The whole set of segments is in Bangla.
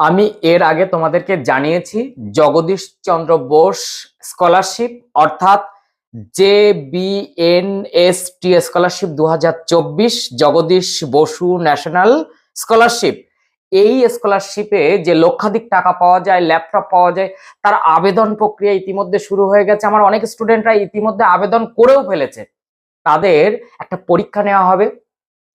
আমি এর আগে তোমাদেরকে জানিয়েছি জগদীশ চন্দ্র বোস স্কলারশিপ, অর্থাৎ J B N S T scholarship দু হাজার চব্বিশ জগদীশ বসু ন্যাশনাল স্কলারশিপ। এই স্কলারশিপে যে লক্ষাধিক টাকা পাওয়া যায়, ল্যাপটপ পাওয়া যায়, তার আবেদন প্রক্রিয়া ইতিমধ্যে শুরু হয়ে গেছে। আমার অনেক স্টুডেন্টরা ইতিমধ্যে আবেদন করেও ফেলেছে। তাদের একটা পরীক্ষা নেওয়া হবে।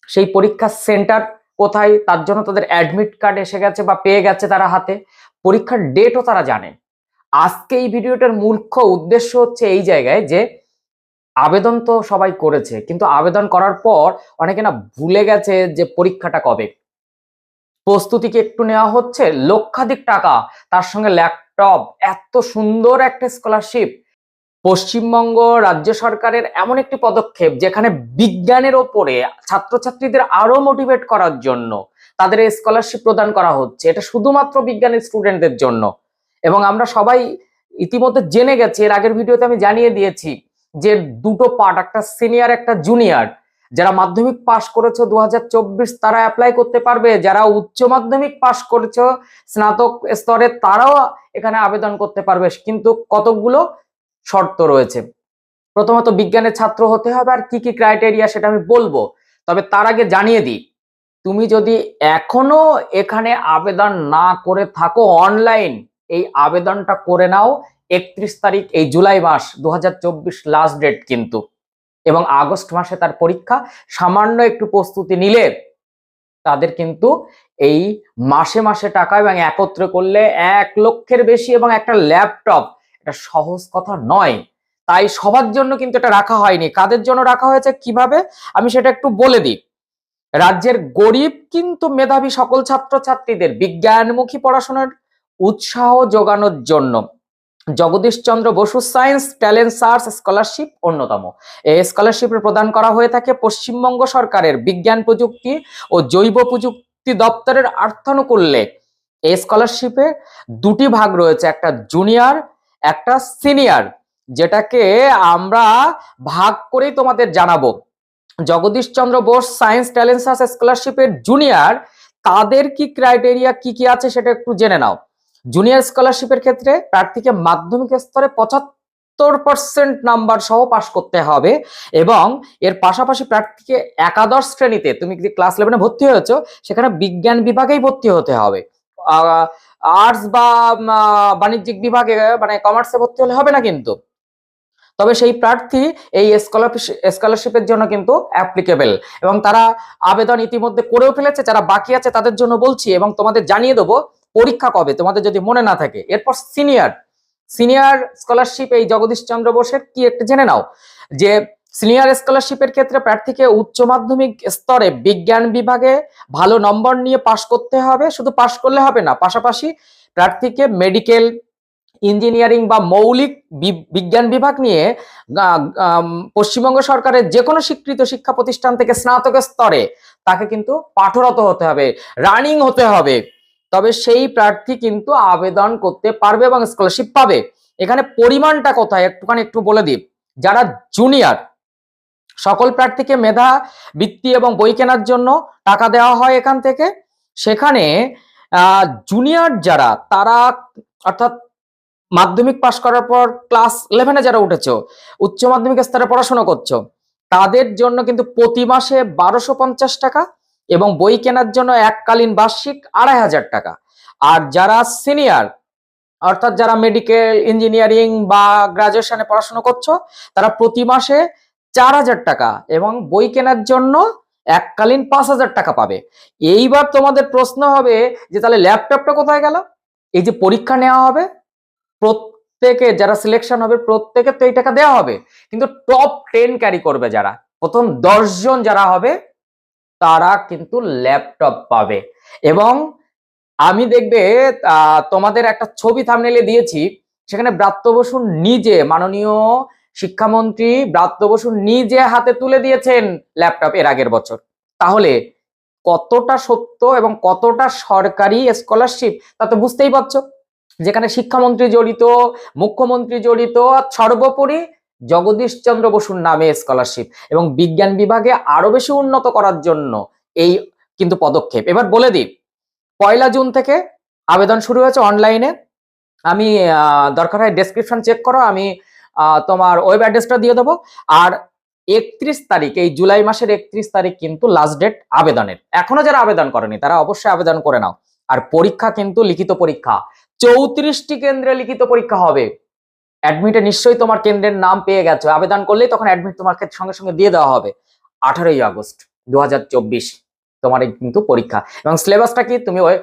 সেই পরীক্ষার সেন্টার কোথায়, তার জন্য তাদের অ্যাডমিট কার্ড এসে গেছে বা পেয়ে গেছে তারা হাতে। পরীক্ষার ডেটও তারা জানে। আজকে এই ভিডিওটার মুখ্য উদ্দেশ্য হচ্ছে এই জায়গায় যে, আবেদন তো সবাই করেছে, কিন্তু আবেদন করার পর অনেকে না ভুলে গেছে যে পরীক্ষাটা কবে। প্রস্তুতি কি একটু নেওয়া হচ্ছে, লক্ষাধিক টাকা, তার সঙ্গে ল্যাপটপ এত সুন্দর একটা স্কলারশিপ পশ্চিমবঙ্গ রাজ্য সরকারের এমন একটি পদক্ষেপ যেখানে বিজ্ঞানের ওপরে ছাত্রছাত্রীদের আরও মোটিভেট করার জন্য তাদের স্কলারশিপ প্রদান করা হচ্ছে। এটা শুধুমাত্র বিজ্ঞানের স্টুডেন্টদের জন্য। এবং আমরা সবাই ইতিমধ্যে জেনে গেছি, এর আগের ভিডিওতে আমি জানিয়ে দিয়েছি যে দুটো পার্ট একটা সিনিয়র একটা জুনিয়র যারা মাধ্যমিক পাশ করেছ দু হাজার চব্বিশ, তারা অ্যাপ্লাই করতে পারবে। যারা উচ্চ মাধ্যমিক পাশ করেছ স্নাতক স্তরে, তারাও এখানে আবেদন করতে পারবে। কিন্তু কতকগুলো? শর্ত রয়েছে। প্রথমত বিজ্ঞানের ছাত্র হতে হবে আর কি কি ক্রাইটেরিয়া সেটা আমি বলব। তবে তার আগে জানিয়ে দিই, তুমি যদি এখনও এখানে আবেদন না করে থাকো অনলাইন এই আবেদনটা করে নাও একত্রিশ তারিখ, এই জুলাই মাস দু হাজার চব্বিশ লাস্ট ডেট কিন্তু। এবং আগস্ট মাসে তার পরীক্ষা, সামান্য একটু প্রস্তুতি নিলে তাদের কিন্তু এই মাসে মাসে টাকা এবং একত্রে করলে এক লক্ষের বেশি এবং একটা ল্যাপটপ এটা সহজ কথা নয়। তাই সবার জন্য কিন্তু এটা রাখা হয়নি। কাদের জন্য রাখা হয়েছে? কীভাবে? আমি সেটা একটু বলে দিই। রাজ্যের গরিব কিন্তু মেধাবী সকল ছাত্রছাত্রীদের বিজ্ঞানমুখী পড়াশোনার উৎসাহ যোগানোর জন্য। Jagadish Chandra Basu science, talent, search, scholarship অন্যতম। এই স্কলারশিপে প্রদান করা হয়ে থাকে পশ্চিমবঙ্গ সরকারের বিজ্ঞান প্রযুক্তি ও জৈব প্রযুক্তি দপ্তরের অর্থানুকূল্যে এই স্কলারশিপে দুটি ভাগ রয়েছে, একটা জুনিয়র একটা সিনিয়র যেটাকে আমরা ভাগ করেই তোমাদের জানাব। Jagadish Chandra Bose science talent search স্কলারশিপের জুনিয়র তাদের কি ক্রাইটেরিয়া কি কি আছে সেটা একটু জেনে নাও। জুনিয়র স্কলারশিপের ক্ষেত্রে প্রার্থীকে মাধ্যমিক স্তরে পঁচাত্তর পার্সেন্ট নাম্বার সহ পাশ করতে হবে এবং এর পাশাপাশি প্রার্থীকে একাদশ শ্রেণীতে, তুমি যদি ক্লাস ইলেভেনে ভর্তি হয়েছো, সেখানে বিজ্ঞান বিভাগেই ভর্তি হতে হবে। আর্টস বা বাণিজ্যিক বিভাগে মানে কমার্সে ভর্তি হলে হবে না কিন্তু। তবে সেই প্রার্থী এই স্কলারশিপের জন্য কিন্তু অ্যাপ্লিকেবল এবং তারা আবেদন ইতিমধ্যে করেও ফেলেছে, যারা বাকি আছে তাদের জন্য বলছি এবং তোমাদের জানিয়ে দেবো পরীক্ষা কবে, তোমাদের যদি মনে না থাকে। এরপর সিনিয়র সিনিয়র স্কলারশিপ এই জগদীশ চন্দ্র বোসের কি একটু জেনে নাও, যে সিনিয়র স্কলারশিপের ক্ষেত্রে প্রার্থীকে উচ্চ মাধ্যমিক স্তরে বিজ্ঞান বিভাগে ভালো নম্বর নিয়ে পাশ করতে হবে। শুধু পাশ করলে হবে না, পাশাপাশি প্রার্থীকে মেডিকেল ইঞ্জিনিয়ারিং বা মৌলিক বিজ্ঞান বিভাগ নিয়ে পশ্চিমবঙ্গ সরকারের যে কোনো স্বীকৃত শিক্ষা প্রতিষ্ঠান থেকে স্নাতক স্তরে তাকে কিন্তু পাঠরত হতে হবে রানিং হতে হবে। তবে সেই প্রার্থী কিন্তু আবেদন করতে পারবে এবং স্কলারশিপ পাবে। এখানে পরিমাণটা কোথায়? একটুখানি একটু বলে দিই। যারা জুনিয়র সকল প্রার্থীকে মেধা, বৃত্তি এবং বই কেনার জন্য টাকা দেওয়া হয় এখান থেকে। সেখানে জুনিয়র যারা, তারা অর্থাৎ মাধ্যমিক পাশ করার পর ক্লাস ইলেভেনে যারা উঠেছো, উচ্চ মাধ্যমিক স্তরে পড়াশোনা করছ, তাদের জন্য কিন্তু প্রতি মাসে বারোশো পঞ্চাশ টাকা এবং বই কেনার জন্য এককালীন বার্ষিক আড়াই হাজার টাকা। আর যারা সিনিয়র অর্থাৎ যারা মেডিকেল ইঞ্জিনিয়ারিং বা গ্রাজুয়েশনে পড়াশোনা করছ, তারা প্রতি মাসে চার হাজার টাকা এবং বই কেনার জন্য এককালীন পাঁচ হাজার টাকা পাবে। এইবার তোমাদের প্রশ্ন হবে যে তাহলে ল্যাপটপটা কোথায় গেল? এই যে পরীক্ষা নেওয়া হবে, প্রত্যেকে যারা সিলেকশন হবে প্রত্যেকে তো এই টাকা দেওয়া হবে। কিন্তু টপ টেন ক্যারি করবে যারা, প্রথম দশ জন যারা হবে, তারা কিন্তু ল্যাপটপ পাবে। এবং আমি দেখবে তোমাদের একটা ছবি থামনেলে দিয়েছি, সেখানে ব্রাত্য বসু নিজে মাননীয় শিক্ষামন্ত্রী ব্রাত্য বসু নিজে হাতে তুলে দিয়েছেন ল্যাপটপ এর আগের বছর। তাহলে কতটা সত্য এবং কতটা সরকারি স্কলারশিপ তা তো বুঝতেই পারছ। যেখানে শিক্ষামন্ত্রী জড়িত, মুখ্যমন্ত্রী জড়িত সর্বোপরি জগদীশ চন্দ্র বসুর নামে স্কলারশিপ এবং বিজ্ঞান বিভাগে আরও বেশি উন্নত করার জন্য এই কিন্তু পদক্ষেপ। এবার বলে দিই, পয়লা জুন থেকে আবেদন শুরু হয়েছে অনলাইনে আমি দরকার হয় ডেসক্রিপশন চেক করো, আমি তোমার ওয়েব অ্যাড্রেসটা দিয়ে দেবো। আর একত্রিশ তারিখ, এই জুলাই মাসের একত্রিশ তারিখ কিন্তু লাস্ট ডেট আবেদনের। এখনও যারা আবেদন করেনি, তারা অবশ্যই আবেদন করে নাও। আর পরীক্ষা কিন্তু লিখিত পরীক্ষা। চৌত্রিশটি কেন্দ্রে লিখিত পরীক্ষা হবে। অ্যাডমিটে নিশ্চয়ই তোমার কেন্দ্রের নাম পেয়ে গেছো। আবেদন করলেই তখন অ্যাডমিট তোমাকে সঙ্গে সঙ্গে দিয়ে দেওয়া হবে। আঠারোই আগস্ট দু হাজার চব্বিশ তোমার কিন্তু পরীক্ষা। এবং সিলেবাসটা কি? তুমি ওই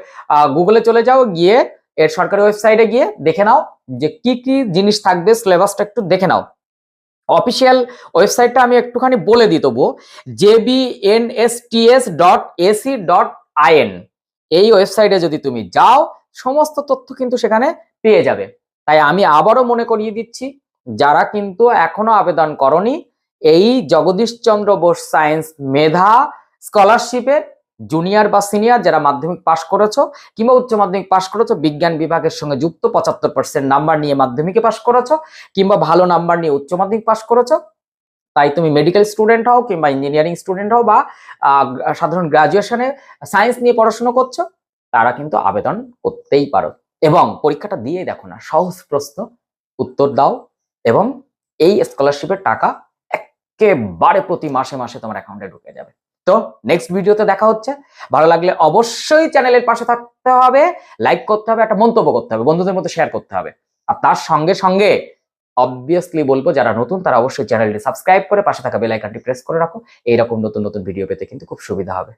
গুগলে চলে যাও, গিয়ে এর সরকারি ওয়েবসাইটে গিয়ে দেখে নাও যে কি কি জিনিস থাকবে সিলেবাসটা একটু দেখে নাও। অফিসিয়াল ওয়েবসাইটটা আমি একটুখানি বলে দিই তবু জেবিএনএসটিএস ডট এসি ডট এই ওয়েবসাইটে যদি তুমি যাও, সমস্ত তথ্য কিন্তু সেখানে পেয়ে যাবে। তাই আমি আবারও মনে করিয়ে দিচ্ছি, যারা কিন্তু এখনও আবেদন করনি, এই জগদীশচন্দ্র বোস সায়েন্স মেধা স্কলারশিপে জুনিয়র বা সিনিয়র যারা মাধ্যমিক পাশ করেছ কিংবা উচ্চ মাধ্যমিক পাশ করেছ, বিজ্ঞান বিভাগের সঙ্গে যুক্ত পঁচাত্তর পার্সেন্ট নাম্বার নিয়ে মাধ্যমিকে পাশ করেছ কিংবা ভালো নাম্বার নিয়ে উচ্চ মাধ্যমিক পাশ করেছ, তাই তুমি মেডিকেল স্টুডেন্ট হও কিংবা ইঞ্জিনিয়ারিং স্টুডেন্ট হও বা সাধারণ গ্রাজুয়েশনে সায়েন্স নিয়ে পড়াশোনা করছ, তারা কিন্তু আবেদন করতেই পারো। এবং পরীক্ষাটা দিয়ে দেখো না, সহজ প্রশ্ন, উত্তর দাও এবং এই স্কলারশিপের টাকা একেবারে প্রতি মাসে মাসে তোমার অ্যাকাউন্টে ঢুকে যাবে। তো নেক্সট ভিডিওতে দেখা হচ্ছে। ভালো লাগলে অবশ্যই চ্যানেলের পাশে থাকতে হবে লাইক করতে হবে, একটা মন্তব্য করতে হবে, বন্ধুদের মধ্যে শেয়ার করতে হবে। আর তার সঙ্গে সঙ্গে অবভিয়াসলি বলব, যারা নতুন, তারা অবশ্যই চ্যানেলটি সাবস্ক্রাইব করে পাশে থাকা বেল আইকনটি প্রেস করে রাখো। এইরকম নতুন নতুন ভিডিও পেতে কিন্তু খুব সুবিধা হবে।